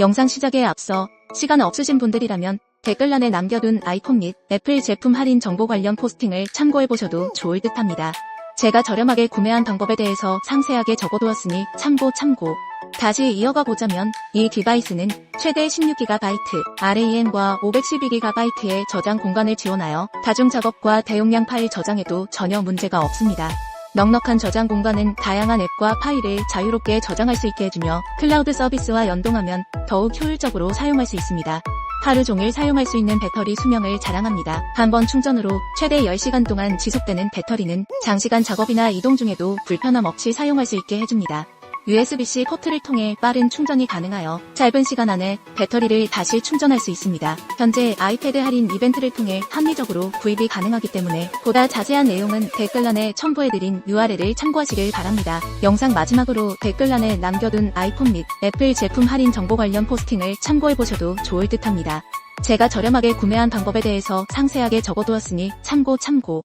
영상 시작에 앞서 시간 없으신 분들이라면 댓글란에 남겨둔 아이콘 및 애플 제품 할인 정보 관련 포스팅을 참고해보셔도 좋을 듯 합니다. 제가 저렴하게 구매한 방법에 대해서 상세하게 적어두었으니 참고 참고. 다시 이어가 보자면 이 디바이스는 최대 16GB RAM과 512GB의 저장 공간을 지원하여 다중 작업과 대용량 파일 저장에도 전혀 문제가 없습니다. 넉넉한 저장 공간은 다양한 앱과 파일을 자유롭게 저장할 수 있게 해주며 클라우드 서비스와 연동하면 더욱 효율적으로 사용할 수 있습니다. 하루 종일 사용할 수 있는 배터리 수명을 자랑합니다. 한 번 충전으로 최대 10시간 동안 지속되는 배터리는 장시간 작업이나 이동 중에도 불편함 없이 사용할 수 있게 해줍니다. USB-C 포트를 통해 빠른 충전이 가능하여 짧은 시간 안에 배터리를 다시 충전할 수 있습니다. 현재 아이패드 할인 이벤트를 통해 합리적으로 구입이 가능하기 때문에 보다 자세한 내용은 댓글란에 첨부해드린 URL을 참고하시길 바랍니다. 영상 마지막으로 댓글란에 남겨둔 아이폰 및 애플 제품 할인 정보 관련 포스팅을 참고해보셔도 좋을 듯 합니다. 제가 저렴하게 구매한 방법에 대해서 상세하게 적어두었으니 참고 참고.